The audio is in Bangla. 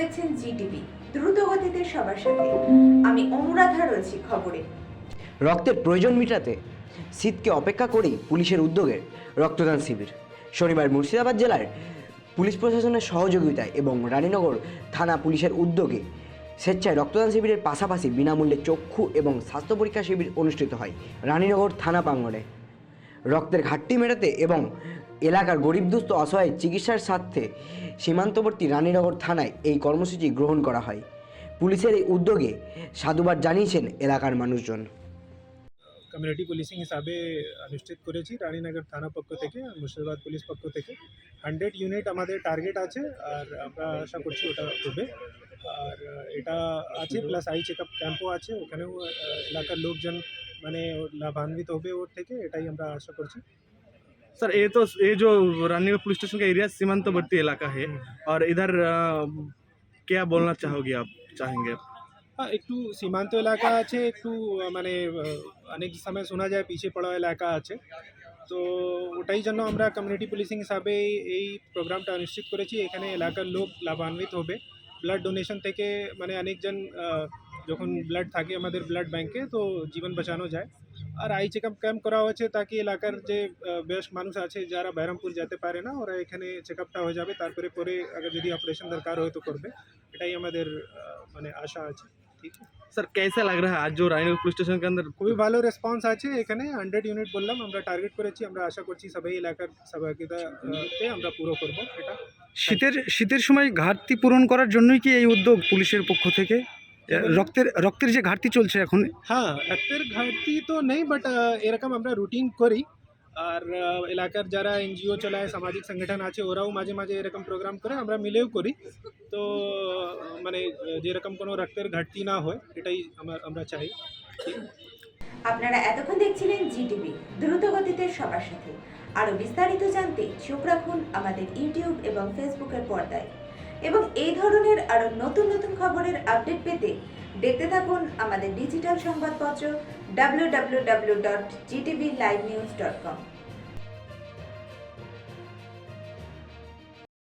দেখছেন জিটিভি। দ্রুত গতিতে সবার সাথে। আমি অনুরাধা রয়েছি খবরে। রক্তের প্রয়োজন মেটাতে শীতকে অপেক্ষা করেই পুলিশের উদ্যোগে রক্তদান শিবির। শনিবার মুর্শিদাবাদ জেলার পুলিশ প্রশাসনের সহযোগিতায় এবং রানীনগর থানা পুলিশের উদ্যোগে স্বেচ্ছায় রক্তদান শিবিরের পাশাপাশি বিনামূল্যে চক্ষু এবং স্বাস্থ্য পরীক্ষা শিবির অনুষ্ঠিত হয় রানীনগর থানা প্রাঙ্গণে। রক্তের ঘাটতি মেটাতে এবং এলাকার গরিব দুস্থ অসহায় চিকিৎসার স্বার্থে সীমান্তবর্তী রানীনগর থানায় এই কর্মসূচি গ্রহণ করা হয়। পুলিশের এই উদ্যোগে সাধুবাদ জানিয়েছেন এলাকার মানুষজন। কমিউনিটি পুলিশিং হিসাবে অনুষ্ঠিত করেছি রানীনগর থানা পক্ষ থেকে, মুর্শিদাবাদ পুলিশ পক্ষ থেকে। হান্ড্রেড ইউনিট আমাদের টার্গেট আছে আর আমরা আশা করছি ওটা হবে আর এটা আছে, প্লাস আই চেক আপ ক্যাম্পও আছে, ওখানেও এলাকার লোকজন মানে লাভান্বিত হবে ওর থেকে, এটাই আমরা আশা করছি। सर ये तो ये जो रानीगढ़ पुलिस स्टेशन का एरिया सीमांतवर्ती इलाका है और इधर अ, क्या बोलना चाहोगे आप चाहेंगे হ্যাঁ একটু সীমান্ত এলাকা আছে একটু আহ, মানে আহ, অনেক সময় শোনা যায় পিছিয়ে পড়া এলাকা আছে তো ওটাই জন্য আমরা কমিউনিটি পুলিশিং হিসাবে এই- এই প্রোগ্রামটা নিশ্চিত করেছি এখানে এলাকার লোক লাভান্বিত হবে ব্লাড ডোনেশন থেকে মানে অনেকজন আহ, যখন ব্লাড থাকে আমাদের ব্লাড ব্যাংকে তো জীবন বাঁচানো যায় আর আই চেক আপ ক্যাম্প করা হয়েছে তাকে এলাকার যে আহ, বয়স্ক মানুষ আছে যারা বহরমপুর যেতে পারে না ওরা এখানে চেক আপটা হয়ে যাবে তারপরে পরে আগে যদি অপারেশন দরকার হয় তো করবে এটাই আমাদের আহ, মানে আশা আছে ঠিক আছে सर कैसा लग रहा है आज जो रानीगढ़ पुलिस स्टेशन के अंदर খুবই ভালো রেসপন্স আছে এখানে হান্ড্রেড ইউনিট বললাম আমরা টার্গেট করেছি আমরা আশা করছি সবাই এলাকার সহযোগিতাতে আমরা পুরো করব এটা শীতের শীতের সময় ঘাটতি পূরণ করার জন্যই কি এই উদ্যোগ পুলিশের পক্ষ থেকে রক্তের রক্তের যে ঘাটতি চলছে এখন? হ্যাঁ রক্তের ঘাটতি তো নেই বাট এরকম আমরা রুটিন করি। আর এলাকার যারা এনজিও চালায় সামাজিক সংগঠন আছে ওরাও মাঝে মাঝে এরকম প্রোগ্রাম করে আমরা মিলেও করি। তো মানে যেরকম কোনো রক্তের ঘাটতি না হয় এটাই আমার আমরা চাই। আপনারা এতক্ষণ দেখছিলেন জিটিভি দ্রুত গতিতে সবার সাথে। আরও বিস্তারিত জানতে চোখ রাখুন আমাদের ইউটিউব এবং ফেসবুকের পর্দায়। এবং এই ধরনের আরও নতুন নতুন খবরের আপডেট পেতে দেখতে থাকুন আমাদের ডিজিটাল সংবাদপত্র W W W dot GTV live news dot com